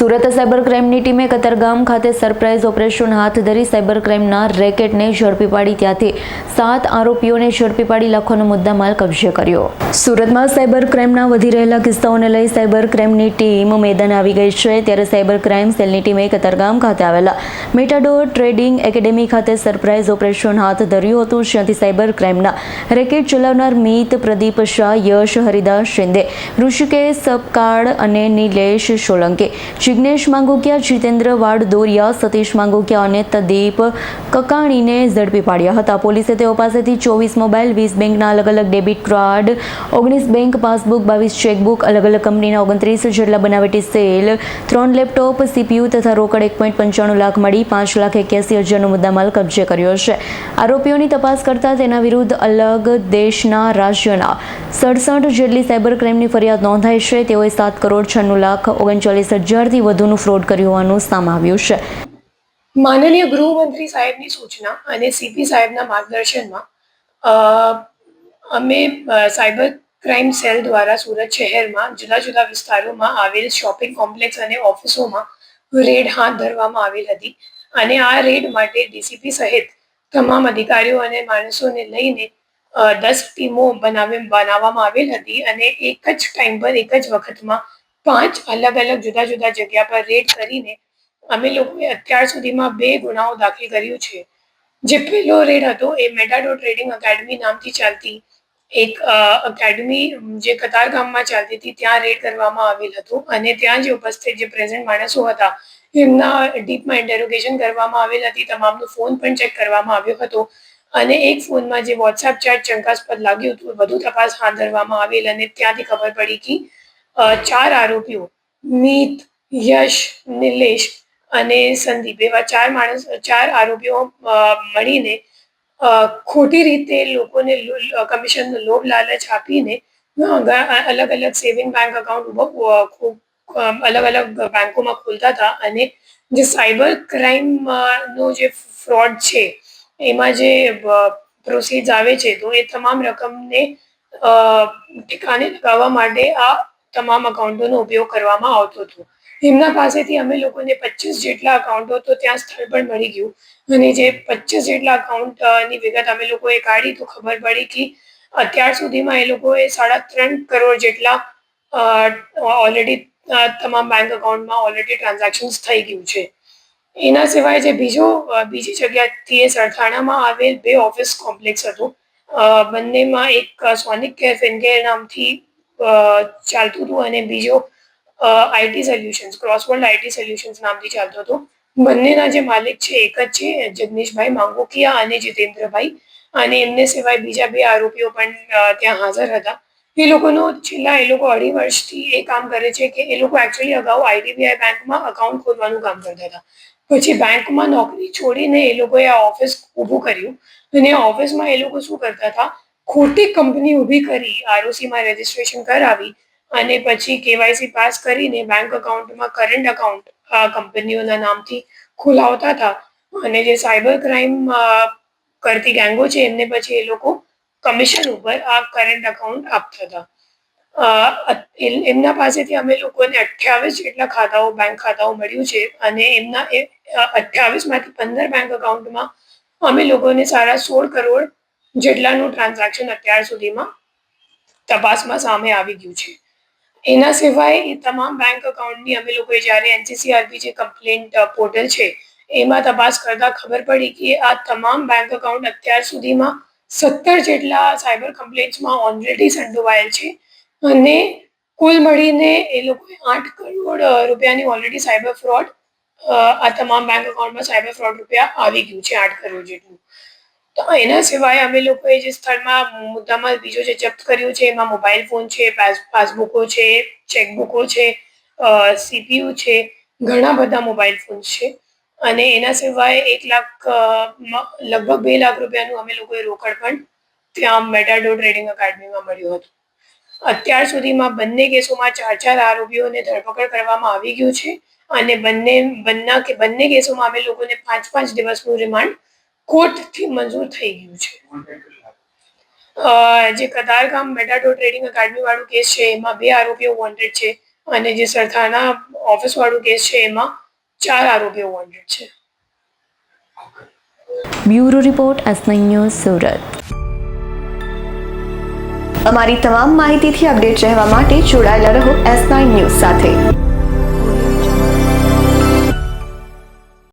Surat cyber ક્રાઇમની ટીમે કતારગામ ખાતે surprise operation હાથ ધરી સાયબર ક્રાઇમના રેકેટને ઝડપી પાડી ત્યાંથી સાત આરોપીઓને ઝડપી પાડી લાખોનો મુદ્દામાલ કબજે કર્યો. સુરતમાં સાયબર ક્રાઇમના વધી રહેલા કિસ્સાઓને લઈ સાયબર ક્રાઇમની ટીમ મેદાન આવી ગઈ છે. ત્યારે સાયબર ક્રાઇમ સેલની ટીમે કતારગામ ખાતે આવેલા મેટાડોર ટ્રેડિંગ એકેડેમી ખાતે સરપ્રાઇઝ ઓપરેશન હાથ ધર્યું હતું. જ્યાંથી સાયબર ક્રાઇમના રેકેટ ચલાવનાર મીત પ્રદીપ શાહ, યશ હરિદાસ શિંદે, ઋષિકેશ સપકાળ અને નિલેશ સોલંકી જિગ્નેશ માંગોકિયા, જીતેન્દ્ર વાડ દોરિયા સતીશ માંગોકિયા અને તદીપ કકાણીને ઝડપી પાડ્યા હતા. પોલીસે તેઓ પાસેથી ચોવીસ મોબાઈલ, વીસ બેંકના અલગ અલગ ડેબિટ કાર્ડ, ઓગણીસ બેંક પાસબુક, બાવીસ ચેકબુક અલગ અલગ કંપનીના ઓગણત્રીસ જેટલા બનાવટી સેલ, ત્રણ લેપટોપ, સીપીયુ તથા રોકડ એક પોઈન્ટ પંચાણું લાખ મળી, પાંચ લાખ એક્યાસી હજારનો મુદ્દામાલ કબજે કર્યો છે. આરોપીઓની તપાસ કરતા તેના વિરુદ્ધ અલગ દેશના રાજ્યના સડસઠ જેટલી સાયબર ક્રાઇમની ફરિયાદ નોંધાઈ છે. તેઓએ સાત કરોડ છન્નું લાખ ઓગણચાલીસ હજારથી વધુનું ફ્રોડ કર્યું હોવાનું સામે આવ્યું છે. માનનીય ગૃહમંત્રી સાહેબની સૂચના અને સીપી સાહેબના માર્ગદર્શનમાં અમે સાયબર ક્રાઇમ સેલ દ્વારા સુરત શહેરમાં જુદા જુદા વિસ્તારોમાં આવેલ શોપિંગ કોમ્પ્લેક્સ અને ઓફિસોમાં રેડ હાથ ધરવામાં આવેલ હતી અને આ રેડ માટે ડીસીપી સહિત તમામ અધિકારીઓ અને માણસોને લઈને દસ ટીમો બનાવી, બનાવવામાં આવેલ હતી અને એક જ ટાઈમ પર એક જ વખતમાં પાંચ અલગ અલગ જુદા જુદા જગ્યા પર રેડ કરીને અમે લોકોએ અત્યાર સુધીમાં બે ગુનાઓ દાખલ કર્યું છે. જે પહેલો રેડ હતો એ મેટાડો ટ્રેડિંગ એકેડમી નામથી ચાલતી એક અકેડમી જે કતાર ગામમાં ચાલતી હતી, ત્યાં રેડ કરવામાં આવેલ હતું અને ત્યાં જે ઉપસ્થિત જે પ્રેઝન્ટ માણસો હતા, એમના ડીપમાં ઇન્ટેરોગેશન કરવામાં આવેલ હતી, તમામનો ફોન પણ ચેક કરવામાં આવ્યો હતો અને એક ફોનમાં જે વોટ્સએપ ચેટ શંકાસ્પદ લાગ્યું હતું વધુ તપાસ હાથ ધરવામાં આવેલ અને ત્યાંથી ખબર પડી કે ચાર આરોપીઓ, મીત, યશ, નિલેશ અને સંદીપ. એવા ચાર માણસ, ચાર આરોપીઓ મળીને ખોટી રીતે લોકોને કમિશનનો લોભ, લાલચ આપીને અલગ અલગ સેવિંગ બેંક અકાઉન્ટ અલગ અલગ બેંકોમાં ખોલતા હતા અને જે સાયબર ક્રાઇમ નો જે ફ્રોડ છે, એમાં જે પ્રોસીડ આવે છે, તો એ તમામ રકમને ઠેકાને લગાવવા માટે આ તમામ અકાઉન્ટોનો ઉપયોગ કરવામાં આવતો હતો. એમના પાસેથી અમે લોકોને પચીસ જેટલા અકાઉન્ટો તો ત્યાં સ્થળ પર મળી ગયું. અને જે પચીસ જેટલા અકાઉન્ટની વિગત અમે લોકોએ કાઢી તો ખબર પડી કે અત્યાર સુધીમાં એ લોકોએ સાડા ત્રણ કરોડ જેટલા ઓલરેડી તમામ બેંક અકાઉન્ટમાં ઓલરેડી ટ્રાન્ઝેક્શન્સ થઈ ગયું છે. એના સિવાય જે બીજો બીજી જગ્યાથી એ સરથાણામાં આવેલ બે ઓફિસ કોમ્પ્લેક્સ હતું. બંનેમાં એક સોનિક કેર ફિનકેર નામથી ચાલતું હતું અને બીજો IT solutions Crossworld IT solutions નામથી ચાલતો હતો. બંનેના જે માલિક છે, એક જ છે જગનીશભાઈ માંગોકિયા અને જીતેન્દ્રભાઈ. અને એમને સિવાય બીજા બે આરોપીઓ પણ ત્યાં હાજર હતા. એ લોકોનો છેલ્લા, એ લોકો અઢી વર્ષથી એ કામ કરે છે કે એ લોકો એકચ્યુઅલી અગાઉ આઈડીબીઆઈ બેંકમાં અકાઉન્ટ ખોલવાનું કામ કરતા હતા. પછી બેંકમાં નોકરી છોડીને એ લોકોએ આ ઓફિસ ઊભું કર્યું. અને ઓફિસમાં એ લોકો શું કરતા હતા? ખોટી કંપની ઊભી કરી, આરઓસીમાં રજીસ્ટ્રેશન કરાવી અને પછી કેવાયસી પાસ કરીને બેંક અકાઉન્ટમાં કરંટ અકાઉન્ટ આ કંપનીઓના નામથી ખોલાવતા હતા. અને જે સાયબર ક્રાઇમ કરતી ગેંગો છે, એમને પછી એ લોકો કમિશન ઉપર આ કરંટ અકાઉન્ટ આપતા હતા. એમના પાસેથી અમે લોકોને અઠ્યાવીસ જેટલા ખાતાઓ બેંક ખાતાઓ મળ્યું છે અને એમના એ અઠ્યાવીસમાંથી પંદર બેંક અકાઉન્ટમાં અમે લોકોને સારા સોળ કરોડ જેટલાનું ટ્રાન્ઝેક્શન અત્યાર સુધીમાં તપાસમાં સામે આવી ગયું છે. એના સિવાય એ તમામ બેંક અકાઉન્ટની અમે લોકોએ જ્યારે એનસીસીઆરબી જે કમ્પ્લેન્ટ પોર્ટલ છે, એમાં તપાસ કરતા ખબર પડી કે આ તમામ બેંક અકાઉન્ટ અત્યાર સુધીમાં સત્તર જેટલા સાયબર કમ્પ્લેન્ટ્સમાં ઓલરેડી સંડોવાયેલ છે અને કુલ મળીને એ લોકોએ આઠ કરોડ રૂપિયાની ઓલરેડી સાયબર ફ્રોડ આ તમામ બેંક અકાઉન્ટમાં સાયબર ફ્રોડ રૂપિયા આવી ગયું છે આઠ કરોડ જેટલું. તો એના સિવાય અમે લોકોએ જે સ્થળમાં મુદ્દામાં બીજો જે જપ્ત કર્યું છે, એમાં મોબાઈલ ફોન છે પાસ- પાસબુકો છે ચેકબુકો છે સીપીયુ છે, ઘણા બધા મોબાઈલ ફોન છે. અને એના સિવાય એક લાખ લગભગ બે લાખ રૂપિયાનું અમે લોકોએ રોકડ પણ ત્યાં મેટાડો ટ્રેડિંગ અકાડમીમાં મળ્યું હતું. અત્યાર સુધીમાં બંને કેસોમાં ચાર ચાર આરોપીઓને ધરપકડ કરવામાં આવી ગયું છે અને બંને બંને કે, બંને કેસોમાં અમે લોકોને પાંચ પાંચ દિવસનું રિમાન્ડ કોર્ટથી મંજૂર થઈ ગયું છે. જે કતારગામ મેટાડો ટ્રેડિંગ એકેડમી વાળું કેસ છે, એમાં બે આરોપીઓ વોન્ટેડ છે અને જે સરથાના ઓફિસવાળું કેસ છે, એમાં ચાર આરોપીઓ વોન્ટેડ છે. Bureau report S news, Surat. અમારી તમામ માહિતીથી અપડેટ રહેવા માટે જોડાયેલા રહો એસ નાઇન ન્યૂઝ સાથે.